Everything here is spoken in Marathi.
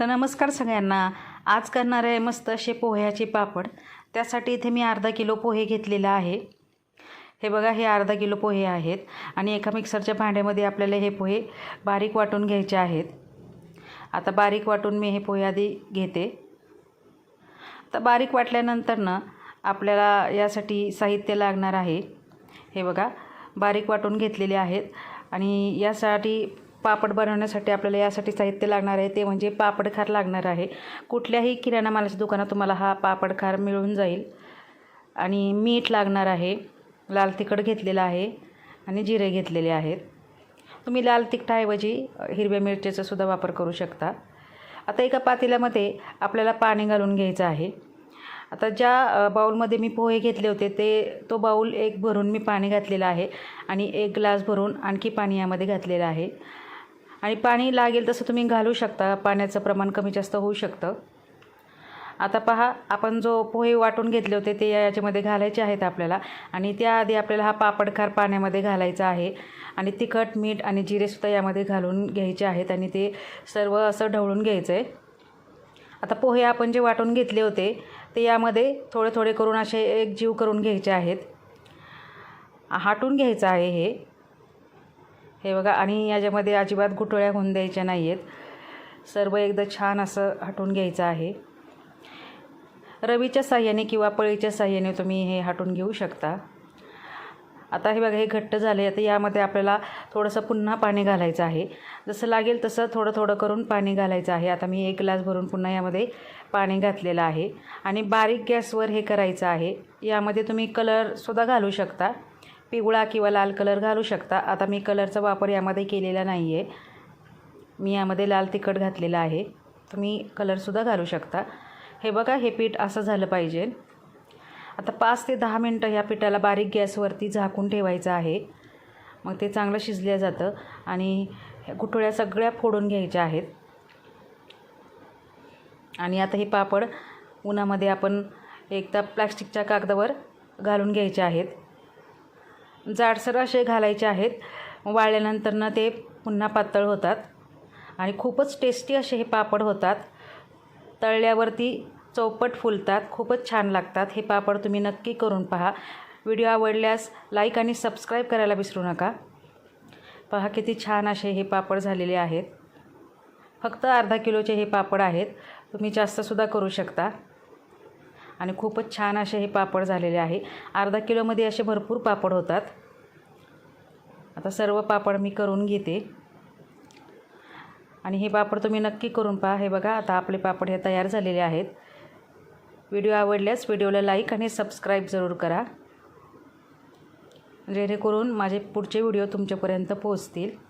तर नमस्कार सगळ्यांना. आज करणार आहे मस्त असे पोह्याचे पापड. त्यासाठी इथे मी अर्धा किलो पोहे घेतलेला आहे. हे बघा हे अर्धा किलो पोहे आहेत आणि एका मिक्सरच्या भांड्यामध्ये आपल्याला हे पोहे बारीक वाटून घ्यायचे आहेत. आता बारीक वाटून मी हे पोहे आधी घेते. तर बारीक वाटल्यानंतर ना आपल्याला यासाठी साहित्य लागणार आहे. हे बघा बारीक वाटून घेतलेले आहेत आणि यासाठी पापड बनवण्यासाठी आपल्याला यासाठी साहित्य लागणार आहे. ते म्हणजे पापडखार लागणार आहे. कुठल्याही किराणा मालाच्या दुकानात तुम्हाला हा पापडखार मिळून जाईल. आणि मीठ लागणार आहे. लाल तिखट घेतलेलं आहे आणि जिरे घेतलेले आहेत. तुम्ही लाल तिखटाऐवजी हिरव्या मिरचीचा सुद्धा वापर करू शकता. आता एका पातेल्यामध्ये आपल्याला पाणी घालून घ्यायचं आहे. आता ज्या बाऊलमध्ये मी पोहे घेतले होते ते तो बाऊल एक भरून मी पाणी घातलेलं आहे. आणि एक ग्लास भरून आणखी पाणी यामध्ये घातलेलं आहे. आणि पाणी लागेल तसं तुम्ही घालू शकता. पाण्याचं प्रमाण कमी जास्त होऊ शकतं. आता पहा आपण जो पोहे वाटून घेतले होते ते याच्यामध्ये घालायचे आहेत आपल्याला. आणि त्याआधी आपल्याला हा पापडखार पाण्यामध्ये घालायचा आहे. आणि तिखट मीठ आणि जिरेसुद्धा यामध्ये घालून घ्यायचे आहेत आणि ते सर्व असं ढवळून घ्यायचं आहे आता पोहे आपण जे वाटून घेतले होते ते यामध्ये थोडे थोडे करून असे एक जीव करून घ्यायचे आहेत. हाटून घ्यायचं आहे हे. हे बघा आणि याच्यामध्ये अजिबात गुटळ्या होऊन द्यायच्या नाही आहेत सर्व एकदा छान असं हटून घ्यायचं आहे. रवीच्या साह्याने किंवा पळीच्या साह्याने तुम्ही हे हटून घेऊ शकता. आता हे बघा हे घट्ट झाले आता यामध्ये आपल्याला थोडंसं पुन्हा पाणी घालायचं आहे. जसं लागेल तसं थोडं थोडं करून पाणी घालायचं आहे. आता मी एक ग्लास भरून पुन्हा यामध्ये पाणी घातलेलं आहे. आणि बारीक गॅसवर हे करायचं आहे. यामध्ये तुम्ही कलरसुद्धा घालू शकता. पिवळा किंवा लाल कलर घालू शकता. आता मी कलरचा वापर यामध्ये केलेला नाही आहे मी यामध्ये लाल तिखट घातलेलं आहे. तुम्ही कलरसुद्धा घालू शकता. हे बघा हे पीठ असं झालं पाहिजे. आता पाच ते दहा मिनटं ह्या पिठाला बारीक गॅसवरती झाकून ठेवायचं आहे. मग ते चांगलं शिजलं जातं आणि ह्या गुठळ्या सगळ्या फोडून घ्यायच्या आहेत. आणि आता हे पापड उन्हामध्ये आपण एकदा प्लॅस्टिकच्या कागदावर घालून घ्यायचे आहेत. जाडसर असे घालायचे आहेत. वाळल्यानंतर ना ते पुन्हा पातळ होतात आणि खूपच टेस्टी असे हे पापड होतात. तळल्यावरती चौपट फुलतात. खूपच छान लागतात. हे पापड तुम्ही नक्की करून पहा. व्हिडिओ आवडल्यास लाईक आणि सबस्क्राईब करायला विसरू नका. पहा किती छान असे हे पापड झालेले आहेत. फक्त अर्धा किलोचे हे पापड आहेत. तुम्ही जास्तसुद्धा करू शकता. आणि खूपच छान असे हे पापड झालेले आहे. अर्धा किलोमध्ये असे भरपूर पापड होतात. आता सर्व पापड मी करून घेते. आणि हे पापड तुम्ही नक्की करून पहा. हे बघा आता आपले पापड हे तयार झालेले आहेत. व्हिडिओ आवडल्यास व्हिडिओला लाईक आणि सबस्क्राईब जरूर करा. जेणेकरून माझे पुढचे व्हिडिओ तुमच्यापर्यंत पोहोचतील.